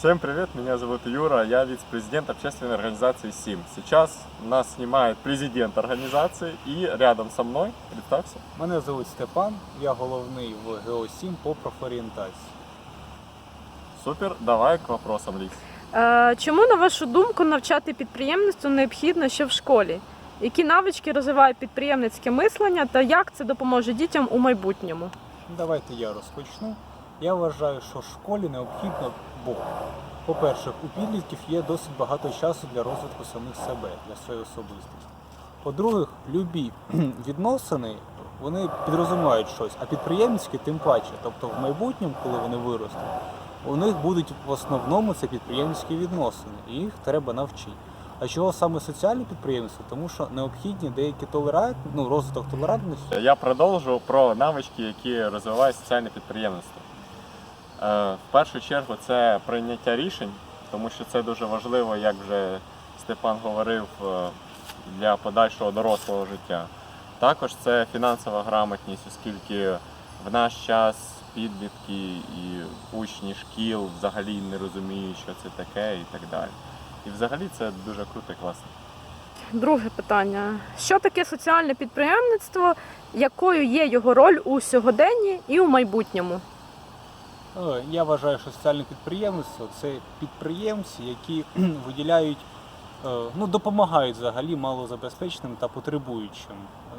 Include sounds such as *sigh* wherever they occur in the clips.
Всем привет, меня зовут Юра, я вице-президент общественной организации СИМ. Сейчас нас снимает президент организации и рядом со мной, представься, Мене звуть Степан, я головний в ГО7 по профорієнтації. супер, давай к вопросам, Лиз. Е, Чому, на вашу думку, навчати підприємництву необхідно ще в школі? Які навички розвиває підприємницьке мислення та як це допоможе дітям у майбутньому? Давайте я розпочну. Я вважаю, що в школі необхідно, бо, по-перше, у підлітків є досить багато часу для розвитку самих себе, для своєї особистості. По-друге, любі *clears throat* відносини вони підрозуміють щось, а підприємницькі тим паче. Тобто в майбутньому, коли вони виростуть, у них будуть в основному це підприємницькі відносини, і їх треба навчити. А чого саме соціальне підприємство? Тому що необхідні деякі толерант, ну, розвиток толерантності. Я продовжу про навички, які розвиває соціальне підприємництво. Е, В першу чергу це прийняття рішень, тому що це дуже важливо, як вже Степан говорив, е, для подальшого дорослого життя. Також це фінансова грамотність, оскільки в наш час підлітки і учні шкіл взагалі не розуміють, що це таке і так далі. І взагалі це дуже круто і класно. Друге питання: що таке соціальне підприємництво, якою є його роль у сьогоденні і у майбутньому? Е, Я вважаю, що соціальне підприємництво це підприємці, які *clears throat* виділяють, е, ну, допомагають взагалі малозабезпеченим та потребуючим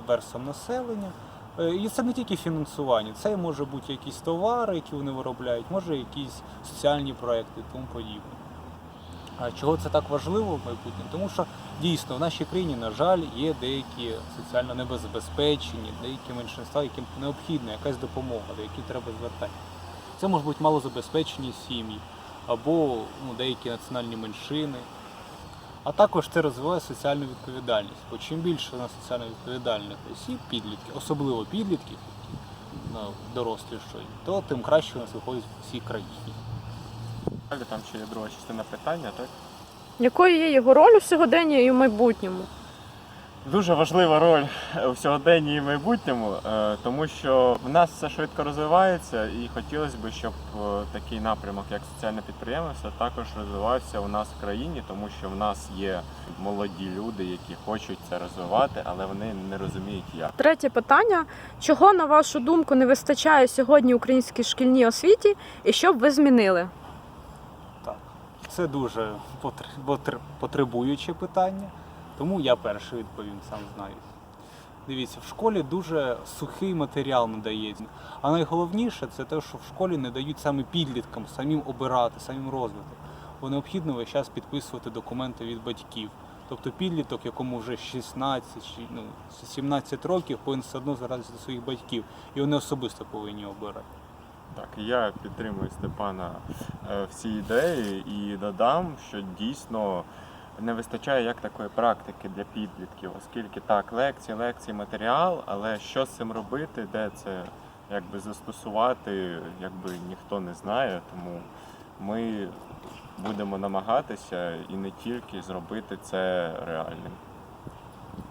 верствам населення. Е, І це не тільки фінансування, це може бути якісь товари, які вони виробляють, може якісь соціальні проекти і тому подібне. А чого це так важливо в майбутньому? Тому що дійсно в нашій країні, на жаль, є деякі соціально небезпечені, деякі меншинства, яким необхідна якась допомога, до яких треба звертати. Це можуть бути малозабезпечені сім'ї або ну, деякі національні меншини. А також це розвиває соціальну відповідальність. Бо чим більше у нас соціально відповідальних осіб, підлітків, особливо підлітків, які ну, то тим краще у нас виходить в всій країні. Далі там ще є друга частина питання, так? Якою є його роль у сьогоденні і у майбутньому? Дуже важлива роль у сьогоденні і майбутньому, е, тому що в нас все швидко розвивається, і хотілося б, щоб е, такий напрямок, як соціальне підприємство, також розвивався у нас в країні, тому що в нас є молоді люди, які хочуть це розвивати, але вони не розуміють як. Третє питання: чого, на вашу думку, не вистачає сьогодні українській шкільній освіті, і що б ви змінили? Так, це дуже потр- потр- потребуюче питання, тому я перший відповім, сам знаю. Дивіться, в школі дуже сухий матеріал надається. А найголовніше це те, що в школі не дають саме підліткам самим обирати, самим розвиток. Бо необхідно весь час підписувати документи від батьків. Тобто підліток, якому вже 16 чи ну, 17 років, повинен все одно звертатися до своїх батьків. І вони особисто повинні обирати. Так, я підтримую Степана е, в цій ідеї і додам, що дійсно не вистачає як такої практики для підлітків, оскільки так, лекції, лекції, матеріал, але що з цим робити, де це якби застосувати, якби ніхто не знає. Тому ми будемо намагатися і не тільки зробити це реальним.